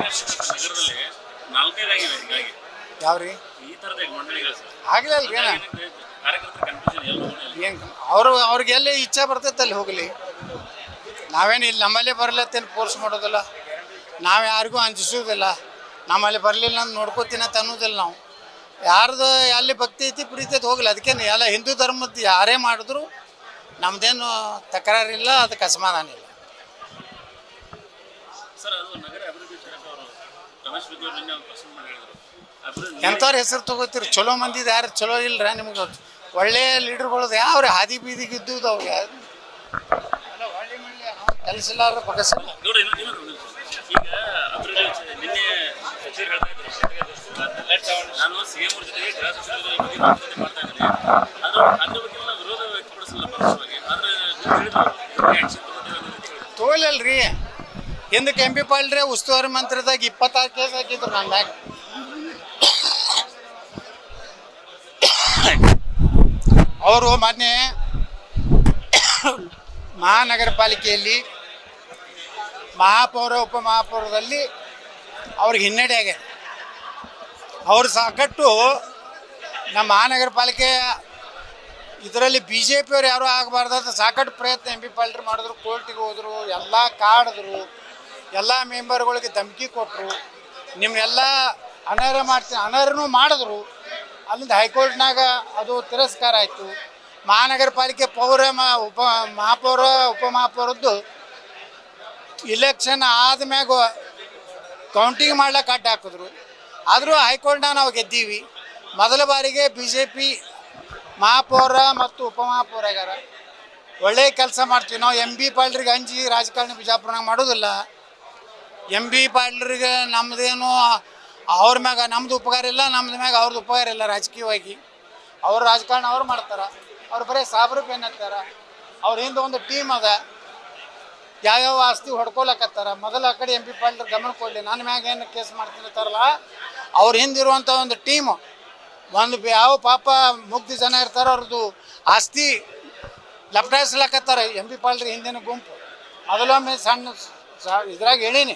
ನಗರದಲ್ಲಿ ಅವ್ರಿಗೆ ಆಗಿವೆ ಹೀಗಾಗಿ. ಯಾವ್ರಿ? ಈ ಥರದ ಮಂಡಳಿಗಳು ಸರ್. ಆಗ್ಲಿಲ್ಲ ಏನ? ಏನಕ್ಕೆ ಕಾರ್ಯಕರ್ತರ ಕನ್ಫ್ಯೂಷನ್ ಎಲ್ಲ ಏನು ಅವರು ಅವ್ರಿಗೆ ಎಲ್ಲಿ ಇಚ್ಛೆ ಬರ್ತೈತೆ ಅಲ್ಲಿ ಹೋಗಲಿ. ನಾವೇನು ಇಲ್ಲಿ ನಮ್ಮಲ್ಲೇ ಬರಲತ್ತೇನು ಫೋರ್ಸ್ ಮಾಡೋದಿಲ್ಲ? ನಾವು ಯಾರಿಗೂ ಅಂಜಿಸೋದಿಲ್ಲ ನಮ್ಮಲ್ಲಿ ಬರಲಿಲ್ಲ ಅಂತ ನೋಡ್ಕೋತೀನಿ ಅಂತ ಅನ್ನೋದಿಲ್ಲ ನಾವು. ಯಾರ್ದು ಅಲ್ಲಿ ಭಕ್ತಿ ಐತಿ ಪ್ರೀತಿ ಐತಿ ಹೋಗಲಿ. ಅದಕ್ಕೇನು ಎಲ್ಲ ಹಿಂದೂ ಧರ್ಮದ ಯಾರೇ ಮಾಡಿದ್ರು ನಮ್ದೇನು ತಕರಾರಿಲ್ಲ ಅದಕ್ಕೆ ಅಸಮಾಧಾನ ಇಲ್ಲ. ಸರ್ ಅದು ನಗರ ರಮೇಶ್ ಬಿದ್ದು ನಿನ್ನೆ ಒಂದು ಪ್ರಶ್ನೆ ಮಾಡಿ ಹೇಳಿದ್ರು ಎಂಥವ್ರ ಹೆಸರು ತಗೋತೀರಿ? ಚಲೋ ಮಂದಿದು ಯಾರು? ಚಲೋ ಇಲ್ರ ನಿಮ್ಗೆ? ಒಳ್ಳೆಯ ಲೀಡರ್ಗಳದು ಯಾವ್ರಿ? ಹಾದಿ ಬೀದಿಗೆ ಇದ್ದುದು ಅವ್ರು ಯಾರು? ಕೆಲಸ ಇಲ್ಲಾರ ಪಗಸ ನೋಡಿ ಇನ್ನೊಂದು ಇನ್ನೊಂದು ನಿಮಿಷ. ಈಗ ಅಭಿವೃದ್ಧಿ ವಿಚಾರ ನಿನ್ನೆ ಸಚಿವರು ಹೇಳ್ತಾ ಇದ್ರು. ನಾನು ಸಿ ಎಂ ಅವ್ರ ಜೊತೆಗೆ ಗೃಹ ಸಚಿವರ ಬಗ್ಗೆ ಮಾತುಕತೆ ಮಾಡ್ತಾ ಇದ್ದೀನಿ. ಅದ್ರ ಅದ್ರ ಬಗ್ಗೆ ನಾವು ವಿರೋಧ ವ್ಯಕ್ತಪಡಿಸಲ್ಲ ಪರೋಕ್ಷವಾಗಿ ಆದ್ರೆ ನೀವು ಹೇಳಿದ್ರು ಆಕ್ಷನ್ ತಗೋತೀವಿ ಅನ್ನೋ ರೀತಿ ಹೇಳಿದ್ರು. ತೋಲಲ್ರಿ ಹಿಂದಕ್ಕೆ ಎಂ ಪಿ ಪಾಲ್ರೆ ಉಸ್ತುವಾರಿ ಮಂತ್ರಿದಾಗ ಇಪ್ಪತ್ತಾರು ಕೇಸ್ ಹಾಕಿದ್ರು ನನ್ನ ಅವರು ಮೊನ್ನೆ ಮಹಾನಗರ ಪಾಲಿಕೆಯಲ್ಲಿ ಮಹಾಪೌರ, ಉಪಮಹಾಪೌರದಲ್ಲಿ ಅವ್ರಿಗೆ ಹಿನ್ನಡೆ ಆಗಿದೆ ಅವರು ಸಾಕಟ್ಟು ನಮ್ಮ ಮಹಾನಗರ ಪಾಲಿಕೆ ಇದರಲ್ಲಿ ಬಿ ಜೆ ಪಿಯವ್ರು ಯಾರೂ ಆಗಬಾರ್ದು ಅಂತ ಸಾಕಷ್ಟು ಪ್ರಯತ್ನ ಎಂ ಪಿ ಪಾಲ್ಟ್ರು ಮಾಡಿದ್ರು. ಕೋರ್ಟಿಗೆ ಹೋದರು, ಎಲ್ಲ ಕಾಡಿದ್ರು. ಎಲ್ಲ ಮೆಂಬರ್ಗಳಿಗೆ ಧಮಕಿ ಕೊಟ್ಟರು ನಿಮ್ಮೆಲ್ಲ ಅನರ್ಹ ಮಾಡ್ತೀನಿ ಅನರ್ಹನೂ ಮಾಡಿದ್ರು. ಅಲ್ಲಿಂದ ಹೈಕೋರ್ಟ್ನಾಗ ಅದು ತಿರಸ್ಕಾರ ಆಯಿತು. ಮಹಾನಗರ ಪಾಲಿಕೆ ಪೌರ ಮಾ, ಉಪ, ಮಹಾಪೌರ, ಉಪಮಹಾಪೌರದ್ದು ಇಲೆಕ್ಷನ್ ಆದ್ಮ್ಯಾಗ ಕೌಂಟಿಂಗ್ ಮಾಡ್ಲಿಕ್ಕೆ ಅಡ್ಡ ಹಾಕಿದ್ರು. ಆದರೂ ಹೈಕೋರ್ಟ್ನ ನಾವು ಗೆದ್ದೀವಿ. ಮೊದಲ ಬಾರಿಗೆ ಬಿ ಜೆ ಪಿ ಮಹಾಪೌರ ಮತ್ತು ಉಪಮಹಾಪೌರಗಾರ ಒಳ್ಳೆಯ ಒಳ್ಳೆ ಕೆಲಸ ಮಾಡ್ತೀವಿ. ನಾವು ಎಂ ಬಿ ಪಾಲ್ರಿಗೆ ಅಂಜಿ ರಾಜಕಾರಣ ಬಿಜಾಪುರನಾಗ ಮಾಡೋದಿಲ್ಲ. ಎಂ ಬಿ ಪಾಟೀಲ್ರಿಗೆ ನಮ್ಮದೇನು ಅವ್ರ ಮ್ಯಾಗ ನಮ್ದು ಉಪಕಾರ ಇಲ್ಲ, ನಮ್ದು ಮ್ಯಾಗ ಅವ್ರದ್ದು ಉಪಕಾರ ಇಲ್ಲ ರಾಜಕೀಯವಾಗಿ. ಅವ್ರ ರಾಜಕಾರಣ ಅವ್ರು ಮಾಡ್ತಾರೆ, ಅವ್ರು ಬರೀ ಸಾಬ್ರು ಪೇನ್ ಹತ್ತಾರ ಅವ್ರ ಹಿಂದೆ ಒಂದು ಟೀಮ್ ಅದ, ಯಾವ್ಯಾವ ಆಸ್ತಿ ಹೊಡ್ಕೊಳಕತ್ತಾರ, ಮೊದಲು ಆ ಕಡೆ ಎಂ ಪಿ ಪಾಟೀಲ್ ಗಮನ ಕೊಡಲಿ ನನ್ನ ಮ್ಯಾಗ ಏನು ಕೇಸ್ ಮಾಡ್ತಿರ್ತಾರಲ್ಲ ಅವ್ರ ಹಿಂದಿರುವಂಥ ಒಂದು ಟೀಮು ಒಂದು ಯಾವ ಪಾಪ ಮುಗ್ಧ ಜನ ಇರ್ತಾರೋ ಅವ್ರದ್ದು ಆಸ್ತಿ ಲಪಟಾಯಿಸ್ಲಕತ್ತಾರ ಎಂ ಪಿ ಪಾಲ್ಟ್ರಿ ಹಿಂದಿನ ಗುಂಪು. ಮೊದಲೊಮ್ಮೆ ಸಣ್ಣ ಇದ್ರಾಗ ಹೇಳೀನಿ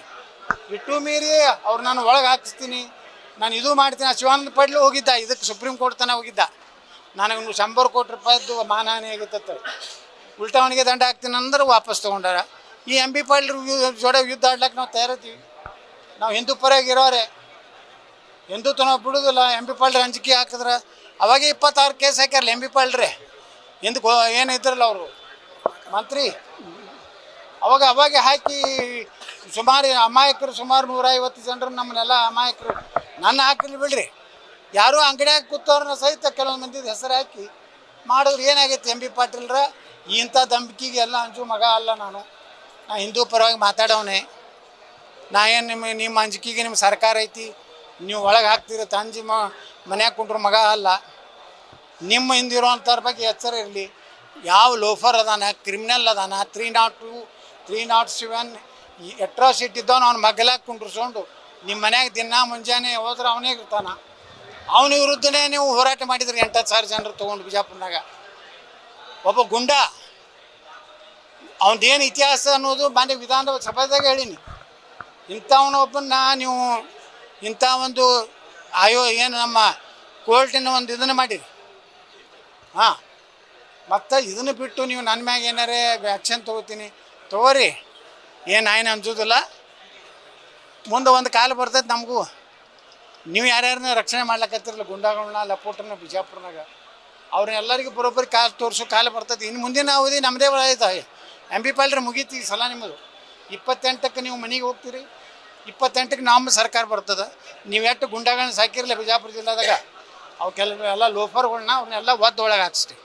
ಇಟ್ಟು ಮೀರಿ ಅವ್ರು ನಾನು ಒಳಗೆ ಹಾಕಿಸ್ತೀನಿ. ನಾನು ಇದು ಮಾಡ್ತೀನಿ. ಆ ಶಿವಾನಂದ ಪಡ್ಲು ಹೋಗಿದ್ದ. ಇದಕ್ಕೆ ಸುಪ್ರೀಂ ಕೋರ್ಟ್ ತನಕ ಹೋಗಿದ್ದ. ನನಗೆ ಶಂಬರ್ ಕೋಟಿ ರೂಪಾಯಿದ್ದು ಮಾನಹಾನಿ ಆಗಿತ್ತು ಉಲ್ಟಾವಣಿಗೆ ದಂಡ ಹಾಕ್ತೀನಿ ಅಂದ್ರೆ ವಾಪಸ್ ತೊಗೊಂಡಾರ. ಈ ಎಂ ಬಿ ಪಾಟೀಲ್ ಜೋಡ ಯುದ್ಧ ಆಡ್ಲಕ್ಕೆ ನಾವು ತಯಾರಿದ್ದೀವಿ. ನಾವು ಹಿಂದೂ ಪರವಾಗಿ ಇರೋರೆ. ಹಿಂದುತ್ವ ನಾವು ಬಿಡುದಿಲ್ಲ. ಎಂ ಬಿ ಪಾಟೀಲ್ ಅಂಜಿಕೆ ಹಾಕಿದ್ರೆ. ಅವಾಗೆ ಇಪ್ಪತ್ತಾರು ಕೇಸ್ ಹಾಕ್ಯಾರಲ್ಲ ಎಂ ಬಿ ಪಾಟೀಲ್ರೆ. ಹಿಂದೆ ಏನು ಇದ್ರಲ್ಲ ಅವರು? ಮಂತ್ರಿ? ಅವಾಗ, ಅವಾಗೆ ಹಾಕಿ ಸುಮಾರು ಅಮಾಯಕರು ಸುಮಾರು ನೂರೈವತ್ತು ಜನರು ನಮ್ಮನ್ನೆಲ್ಲ ಅಮಾಯಕರು. ನನ್ನ ಹಾಕಿಲ್ಲ ಬಿಡ್ರಿ. ಯಾರೂ ಅಂಗಡಿಯಾಗಿ ಕೂತವ್ರನ್ನ ಸಹಿತ ಕೆಲವೊಂದು ಮಂದಿದ ಹೆಸರು ಹಾಕಿ ಮಾಡಿದ್ರೆ ಏನಾಗೈತೆ ಎಂ ಬಿ ಪಾಟೀಲ್ರ? ಇಂಥ ದಂಬಿಕೆಗೆ ಎಲ್ಲ ಅಂಜು ಮಗ ಅಲ್ಲ ನಾನು. ನಾ ಹಿಂದೂ ಪರವಾಗಿ ಮಾತಾಡೋನೆ ನಾ ಏನು ನಿಮ್ಮ ನಿಮ್ಮ ಅಂಜಿಕೆಗೆ ನಿಮ್ಮ ಸರ್ಕಾರ ಐತಿ? ನೀವು ಒಳಗೆ ಹಾಕ್ತೀರ ತಂಜಿ ಮ, ಮನ್ಯಾಗ ಕುಂಡ್ರು ಮಗ ಅಲ್ಲ. ನಿಮ್ಮ ಹಿಂದಿರುವಂಥವ್ರ ಬಗ್ಗೆ ಎಚ್ಚರ ಇರಲಿ. ಯಾವ ಲೋಫರ್ ಅದಾನ? ಕ್ರಿಮಿನಲ್ ಅದಾನ? Three nought two, three nought seven atrocity ಇದ್ದವನು ಅವ್ನ ಮಗಲಾಗ ಕುಂಡ್ರಿಸ್ಕೊಂಡು ನಿಮ್ಮ ಮನ್ಯಾಗ ದಿನ ಮುಂಜಾನೆ ಹೋದ್ರೆ ಅವನೇ ಇರ್ತಾನ. ಅವನ ವಿರುದ್ಧನೇ ನೀವು ಹೋರಾಟ ಮಾಡಿದ್ರಿ ಎಂಟತ್ತು ಸಾವಿರ ಜನರು ತೊಗೊಂಡು ಬಿಜಾಪುರ್ನಾಗ. ಒಬ್ಬ ಗುಂಡ, ಅವನದೇನು ಇತಿಹಾಸ ಅನ್ನೋದು ಮಾನ್ಯ ವಿಧಾನ ಸಭಾದಾಗ ಹೇಳೀನಿ. ಇಂಥವನೊಬ್ಬನ್ನ ನೀವು ಇಂಥ ಒಂದು ಆಯೋ ಏನು ನಮ್ಮ ಕೋರ್ಟಿನ ಒಂದು ಇದನ್ನು ಮಾಡಿರಿ. ಹಾಂ, ಮತ್ತು ಇದನ್ನು ಬಿಟ್ಟು ನೀವು ನನ್ನ ಮ್ಯಾಗ ಏನಾರೇ ಆ್ಯಕ್ಷನ್ ತೊಗೋತೀನಿ. ತೊಗೋರಿ. ಏನು ಆಯ್ನ ಅನ್ಸೋದಿಲ್ಲ ಮುಂದೆ ಒಂದು ಕಾಲ ಬರ್ತೈತೆ ನಮಗೂ. ನೀವು ಯಾರ್ಯಾರನ್ನ ರಕ್ಷಣೆ ಮಾಡ್ಲಕತ್ತಿರಲ್ಲ ಗುಂಡಾಗಳನ್ನ ಲಪೋಟನ ಬಿಜಾಪುರನಾಗ. ಅವ್ರನ್ನೆಲ್ಲರಿಗೂ ಬರೋಬ್ಬರಿ ಕಾಲು ತೋರಿಸೋ, ಕಾಲ ಬರ್ತೈತೆ. ಇನ್ನು ಮುಂದಿನ ಅವಧಿ ನಮ್ಮದೇ ಐತೆ ಎಂ ಪಿ ಪಾಲ್ರೆ ಮುಗೀತಿ ಈ ಸಲ ನಿಮ್ಮದು. ಇಪ್ಪತ್ತೆಂಟಕ್ಕೆ ನೀವು ಮನೆಗೆ ಹೋಗ್ತೀರಿ. ಇಪ್ಪತ್ತೆಂಟಕ್ಕೆ ನಮ್ಮ ಸರ್ಕಾರ ಬರ್ತದೆ. ನೀವು ಎಷ್ಟು ಗುಂಡಾಗಳನ್ನ ಸಾಕಿರಲ್ಲ ಬಿಜಾಪುರ ಜಿಲ್ಲಾದಾಗ ಅವು ಕೆಲವು ಎಲ್ಲ ಲೋಫರ್ಗಳನ್ನ ಅವನ್ನೆಲ್ಲ ಒದ್ದೊಳಗೆ ಹಾಕ್ಸ್ತೀವಿ